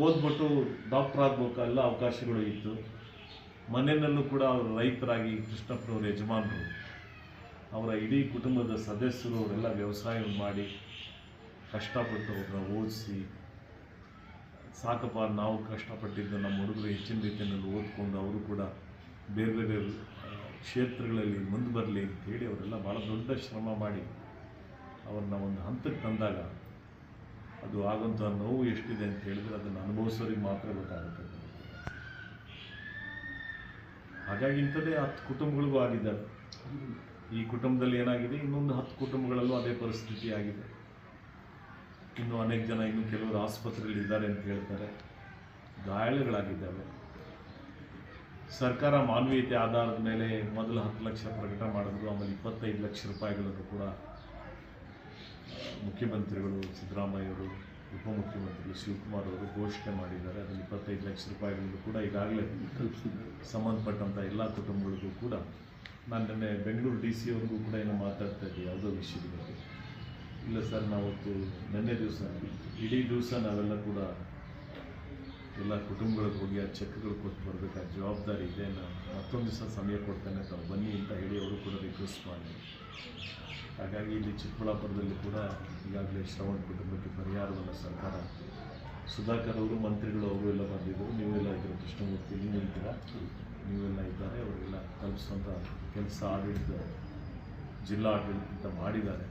ಓದ್ಬಿಟ್ಟು doctor ಆಗಬೇಕು ಎಲ್ಲ ಅವಕಾಶಗಳು ಇತ್ತು. ಮನೆಯಲ್ಲೂ ಕೂಡ ಅವರು ರೈತರಾಗಿ ಕೃಷ್ಣಪ್ಪನವ್ರ ಯಜಮಾನರು, ಅವರ ಇಡೀ ಕುಟುಂಬದ ಸದಸ್ಯರು ಅವರೆಲ್ಲ ವ್ಯವಸಾಯ ಮಾಡಿ ಕಷ್ಟಪಟ್ಟು ಅವ್ರನ್ನ ಓದಿಸಿ, ಸಾಕಪ್ಪ ನಾವು ಕಷ್ಟಪಟ್ಟಿದ್ದು ನಮ್ಮ ಹುಡುಗರು ಹೆಚ್ಚಿನ ರೀತಿಯಲ್ಲಿ ಓದ್ಕೊಂಡು ಅವರು ಕೂಡ ಬೇರೆ ಬೇರೆ ಕ್ಷೇತ್ರಗಳಲ್ಲಿ ಮುಂದೆ ಬರಲಿ ಅಂತೇಳಿ ಅವರೆಲ್ಲ ಭಾಳ ದೊಡ್ಡ ಶ್ರಮ ಮಾಡಿ ಅವ್ರನ್ನ ಒಂದು ಹಂತಕ್ಕೆ ತಂದಾಗ ಅದು ಆಗುವಂಥ ನೋವು ಎಷ್ಟಿದೆ ಅಂತ ಹೇಳಿದ್ರೆ ಅದನ್ನು ಅನುಭವಿಸೋರಿಗೆ ಮಾತ್ರ ಗೊತ್ತಾಗುತ್ತೆ. ಹಾಗಾಗಿ ಇಂಥದ್ದೇ ಹತ್ತು ಕುಟುಂಬಗಳಿಗೂ ಆಗಿದ್ದಾರೆ ಈ ಕುಟುಂಬದಲ್ಲಿ ಏನಾಗಿದೆ? ಇನ್ನೊಂದು ಹತ್ತು ಕುಟುಂಬಗಳಲ್ಲೂ ಅದೇ ಪರಿಸ್ಥಿತಿ ಆಗಿದೆ. ಇನ್ನು ಅನೇಕ ಜನ ಇನ್ನು ಕೆಲವರು ಆಸ್ಪತ್ರೆಗಳಿದ್ದಾರೆ ಅಂತ ಹೇಳ್ತಾರೆ. ಗಾಯಾಳುಗಳಾಗಿದ್ದಾವೆ. ಸರ್ಕಾರ ಮಾನವೀಯತೆ ಆಧಾರದ ಮೇಲೆ ಮೊದಲು ಹತ್ತು ಲಕ್ಷ ಪ್ರಕಟ ಮಾಡಿದ್ರು, ಆಮೇಲೆ ಇಪ್ಪತ್ತೈದು ಲಕ್ಷ ರೂಪಾಯಿಗಳನ್ನು ಕೂಡ ಮುಖ್ಯಮಂತ್ರಿಗಳು ಸಿದ್ದರಾಮಯ್ಯವರು ಉಪಮುಖ್ಯಮಂತ್ರಿಗಳು ಶಿವಕುಮಾರ್ ಅವರು ಘೋಷಣೆ ಮಾಡಿದ್ದಾರೆ. ಅದನ್ನು ಇಪ್ಪತ್ತೈದು ಲಕ್ಷ ರೂಪಾಯಿಗಳನ್ನು ಕೂಡ ಈಗಾಗಲೇ ಸಂಬಂಧಪಟ್ಟಂಥ ಎಲ್ಲ ಕುಟುಂಬಗಳಿಗೂ ಕೂಡ ನಾನು ನಿನ್ನೆ ಬೆಂಗಳೂರು ಡಿ ಸಿ ಅವ್ರಿಗೂ ಕೂಡ ಏನೋ ಮಾತಾಡ್ತಾ ಇದ್ದೆ ಯಾವುದೋ ವಿಷಯದ ಬಗ್ಗೆ. ಇಲ್ಲ ಸರ್ ನಾವತ್ತು ನಿನ್ನೆ ದಿವಸ ಇಡೀ ದಿವಸ ನಾವೆಲ್ಲ ಕೂಡ ಎಲ್ಲ ಕುಟುಂಬಗಳಿಗೆ ಹೋಗಿ ಆ ಚೆಕ್ಗಳು ಕೊಟ್ಟು ಬರಬೇಕಾದ ಜವಾಬ್ದಾರಿ ಇದೆ ನಾನು ಮತ್ತೊಂದು ದಿವಸ ಸಮಯ ಕೊಡ್ತೇನೆ ತಾವು ಬನ್ನಿ ಅಂತ ಹೇಳಿ ಅವರು ಕೂಡ ರಿಕ್ವೆಸ್ಟ್ ಮಾಡಿ. ಹಾಗಾಗಿ ಇಲ್ಲಿ ಚಿಕ್ಕಬಳ್ಳಾಪುರದಲ್ಲಿ ಕೂಡ ಈಗಾಗಲೇ ಶ್ರವಣ ಕುಟುಂಬಕ್ಕೆ ಪರಿಹಾರವನ್ನು ಸರ್ಕಾರ, ಸುಧಾಕರ್ ಅವರು, ಮಂತ್ರಿಗಳು, ಅವರು ಎಲ್ಲ ಬಂದಿದ್ದರು. ನೀವೆಲ್ಲ ಇದ್ದರು ಕೃಷ್ಣಮೂರ್ತಿ, ನೀವು ಇದ್ದೀರಾ? ನೀವೆಲ್ಲ ಇದ್ದಾರೆ ಅವರೆಲ್ಲ ತಲುಪಿಸುವಂಥ ಕೆಲಸ ಆಡಳಿತ ಜಿಲ್ಲಾ ಆಡಳಿತ ಮಾಡಿದ್ದಾರೆ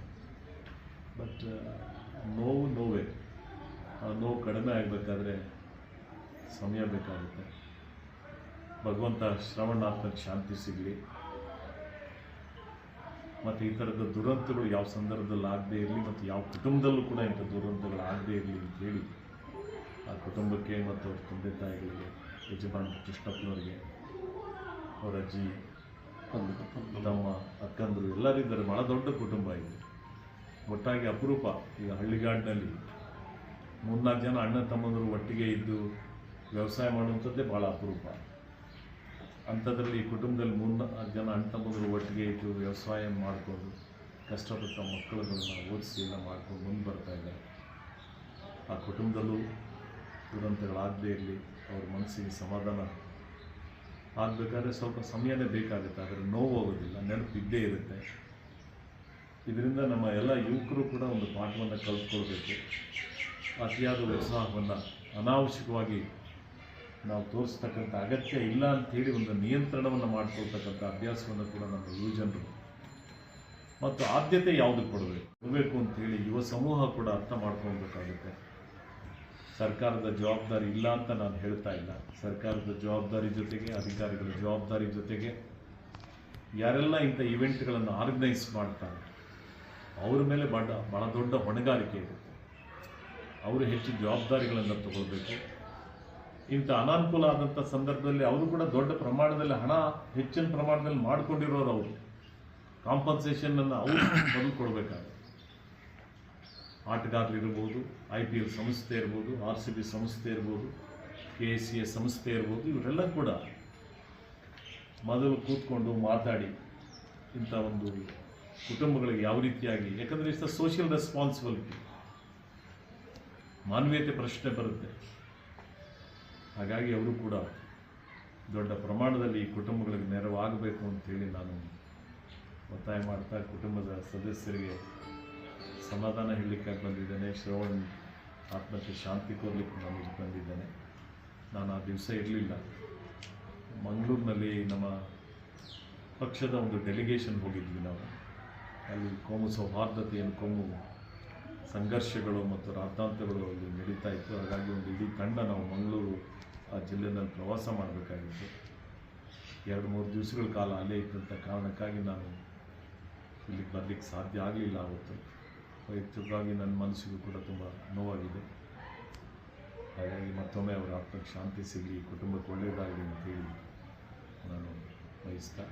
ಬಟ್ ನೋವು ನೋವೇ. ಆ ನೋವು ಕಡಿಮೆ ಆಗಬೇಕಾದ್ರೆ ಸಮಯ ಬೇಕಾಗುತ್ತೆ. ಭಗವಂತ ಶ್ರವಣಾತ್ಮಕ ಶಾಂತಿ ಸಿಗಲಿ. ಮತ್ತು ಈ ಥರದ ದುರಂತಗಳು ಯಾವ ಸಂದರ್ಭದಲ್ಲಿ ಆಗದೇ ಇರಲಿ ಮತ್ತು ಯಾವ ಕುಟುಂಬದಲ್ಲೂ ಕೂಡ ಇಂಥ ದುರಂತಗಳು ಆಗದೇ ಇರಲಿ ಅಂತ ಹೇಳಿ ಆ ಕುಟುಂಬಕ್ಕೆ ಮತ್ತು ಅವ್ರ ತಂದೆ ತಾಯಿಗಳಿಗೆ, ಯಜಮಾನ್ ಕೃಷ್ಣಪ್ಪನವರಿಗೆ, ಅವರ ಅಜ್ಜಿ, ತಮ್ಮ ಅಕ್ಕಂದರು ಎಲ್ಲರಿದ್ದಾರೆ ಭಾಳ ದೊಡ್ಡ ಕುಟುಂಬ ಇದೆ. ಒಟ್ಟಾಗಿ ಅಪರೂಪ. ಈಗ ಹಳ್ಳಿಗಾಡಿನಲ್ಲಿ ಮೂರ್ನಾಲ್ಕು ಜನ ಅಣ್ಣ ತಮ್ಮಂದರು ಒಟ್ಟಿಗೆ ಇದ್ದು ವ್ಯವಸಾಯ ಮಾಡುವಂಥದ್ದೇ ಭಾಳ ಅಪರೂಪ. ಅಂಥದ್ರಲ್ಲಿ ಕುಟುಂಬದಲ್ಲಿ ಮೂರು ಜನ ಅಣ್ಣ ತಮ್ಮಂದರು ಒಟ್ಟಿಗೆ ಇದ್ದು ವ್ಯವಸಾಯ ಮಾಡಿಕೊಂಡು ಕಷ್ಟಪಟ್ಟ ಮಕ್ಕಳುಗಳನ್ನ ಓದಿಸಿ ಎಲ್ಲ ಮಾಡ್ಕೊಂಡು ಮುಂದೆ ಬರ್ತಾ ಇದ್ದಾರೆ. ಆ ಕುಟುಂಬದಲ್ಲೂ ದುರಂತಗಳಾಗದೇ ಇರಲಿ, ಅವ್ರ ಮನಸ್ಸಿಗೆ ಸಮಾಧಾನ ಆಗಬೇಕಾದ್ರೆ ಸ್ವಲ್ಪ ಸಮಯನೇ ಬೇಕಾಗುತ್ತೆ, ಆದರೆ ನೋವು ಹೋಗೋದಿಲ್ಲ ನೆನಪು ಇದ್ದೇ ಇರುತ್ತೆ. ಇದರಿಂದ ನಮ್ಮ ಎಲ್ಲ ಯುವಕರು ಕೂಡ ಒಂದು ಪಾಠವನ್ನು ಕಲ್ತ್ಕೊಳ್ಬೇಕು. ಅತಿಯಾದ ಉತ್ಸಾಹವನ್ನು ಅನಾವಶ್ಯಕವಾಗಿ ನಾವು ತೋರಿಸ್ತಕ್ಕಂಥ ಅಗತ್ಯ ಇಲ್ಲ ಅಂಥೇಳಿ ಒಂದು ನಿಯಂತ್ರಣವನ್ನು ಮಾಡಿಕೊಳ್ತಕ್ಕಂಥ ಅಭ್ಯಾಸವನ್ನು ಕೂಡ ನಮ್ಮ ಯುವಜನರು ಮತ್ತು ಆದ್ಯತೆ ಯಾವುದಕ್ಕೆ ಕೊಡಬೇಕು? ಕೊಡಬೇಕು ಅಂತೇಳಿ ಯುವ ಸಮೂಹ ಕೂಡ ಅರ್ಥ ಮಾಡ್ಕೊಳ್ಬೇಕಾಗುತ್ತೆ. ಸರ್ಕಾರದ ಜವಾಬ್ದಾರಿ ಇಲ್ಲ ಅಂತ ನಾನು ಹೇಳ್ತಾ ಇಲ್ಲ. ಸರ್ಕಾರದ ಜವಾಬ್ದಾರಿ ಜೊತೆಗೆ, ಅಧಿಕಾರಿಗಳ ಜವಾಬ್ದಾರಿ ಜೊತೆಗೆ ಯಾರೆಲ್ಲ ಇಂಥ ಇವೆಂಟ್ಗಳನ್ನು ಆರ್ಗನೈಸ್ ಮಾಡ್ತಾರೆ, ಅವ್ರ ಮೇಲೆ ಬಡ ಭಾಳ ದೊಡ್ಡ ಹೊಣೆಗಾರಿಕೆ ಇರುತ್ತೆ. ಅವರು ಹೆಚ್ಚು ಜವಾಬ್ದಾರಿಗಳನ್ನು ತಗೊಳ್ಬೇಕು. ಇಂಥ ಅನಾನುಕೂಲ ಆದಂಥ ಸಂದರ್ಭದಲ್ಲಿ ಅವರು ಕೂಡ ದೊಡ್ಡ ಪ್ರಮಾಣದಲ್ಲಿ ಹಣ ಹೆಚ್ಚಿನ ಪ್ರಮಾಣದಲ್ಲಿ ಮಾಡಿಕೊಂಡಿರೋರು ಅವರು. ಕಾಂಪನ್ಸೇಷನನ್ನು ಅವರು ಬದಲು ಕೊಡಬೇಕಾಗುತ್ತೆ ಆಟಗಾರರಿರ್ಬೋದು ಐ ಪಿ ಎಲ್ ಸಂಸ್ಥೆ ಇರ್ಬೋದು ಆರ್ ಸಿ ಬಿ ಸಂಸ್ಥೆ ಇರ್ಬೋದು ಕೆ ಎ ಸಿ ಎ ಸಂಸ್ಥೆ ಇರ್ಬೋದು, ಇವರೆಲ್ಲ ಕೂಡ ಮೊದಲು ಕೂತ್ಕೊಂಡು ಮಾತಾಡಿ ಇಂಥ ಒಂದು ಕುಟುಂಬಗಳಿಗೆ ಯಾವ ರೀತಿಯಾಗಿ, ಯಾಕಂದರೆ ಇಷ್ಟ ಸೋಷಿಯಲ್ ರೆಸ್ಪಾನ್ಸಿಬಿಲಿಟಿ ಮಾನವೀಯತೆ ಪ್ರಶ್ನೆ ಬರುತ್ತೆ. ಹಾಗಾಗಿ ಅವರು ಕೂಡ ದೊಡ್ಡ ಪ್ರಮಾಣದಲ್ಲಿ ಈ ಕುಟುಂಬಗಳಿಗೆ ನೆರವಾಗಬೇಕು ಅಂತೇಳಿ ನಾನು ಒತ್ತಾಯ ಮಾಡ್ತಾ ಕುಟುಂಬದ ಸದಸ್ಯರಿಗೆ ಸಮಾಧಾನ ಹೇಳಲಿಕ್ಕಾಗಿ ಬಂದಿದ್ದೇನೆ. ಶ್ರವಣ್ ಆತ್ಮಕ್ಕೆ ಶಾಂತಿ ಕೋರ್ಲಿಕ್ಕೆ ನಾನು ಬಂದಿದ್ದೇನೆ. ನಾನು ಆ ದಿವಸ ಇರಲಿಲ್ಲ. ಮಂಗಳೂರಿನಲ್ಲಿ ನಮ್ಮ ಪಕ್ಷದ ಒಂದು ಡೆಲಿಗೇಷನ್ ಹೋಗಿದ್ವಿ ನಾವು. ಅಲ್ಲಿ ಕೋಮು ಸೌಹಾರ್ದತೆಯನ್ನು, ಕೋಮು ಸಂಘರ್ಷಗಳು ಮತ್ತು ರಾದ್ಧಾಂತಗಳು ಅಲ್ಲಿ ನಡೀತಾ ಇತ್ತು. ಹಾಗಾಗಿ ಒಂದು ಇಡೀ ತಂಡ ನಾವು ಮಂಗಳೂರು, ಆ ಜಿಲ್ಲೆಯಲ್ಲಿ ಪ್ರವಾಸ ಮಾಡಬೇಕಾಗಿತ್ತು. ಎರಡು, ಮೂರು ದಿವಸಗಳ ಕಾಲ ಅಲ್ಲೇ ಇದ್ದಂಥ ಕಾರಣಕ್ಕಾಗಿ ನಾನು ಇಲ್ಲಿಗೆ ಬರಲಿಕ್ಕೆ ಸಾಧ್ಯ ಆಗಲಿಲ್ಲ ಆವತ್ತು ವೈಯಕ್ತಿಕವಾಗಿ ನನ್ನ ಮನಸ್ಸಿಗೂ ಕೂಡ ತುಂಬ ನೋವಾಗಿದೆ. ಹಾಗಾಗಿ ಮತ್ತೊಮ್ಮೆ ಅವರ ಆತ್ಮಕ್ಕೆ ಶಾಂತಿ ಸಿಗಲಿ, ಕುಟುಂಬಕ್ಕೆ ಒಳ್ಳೆಯದಾಗಲಿ ಅಂತೇಳಿ ನಾನು ಬಯಸ್ತಾ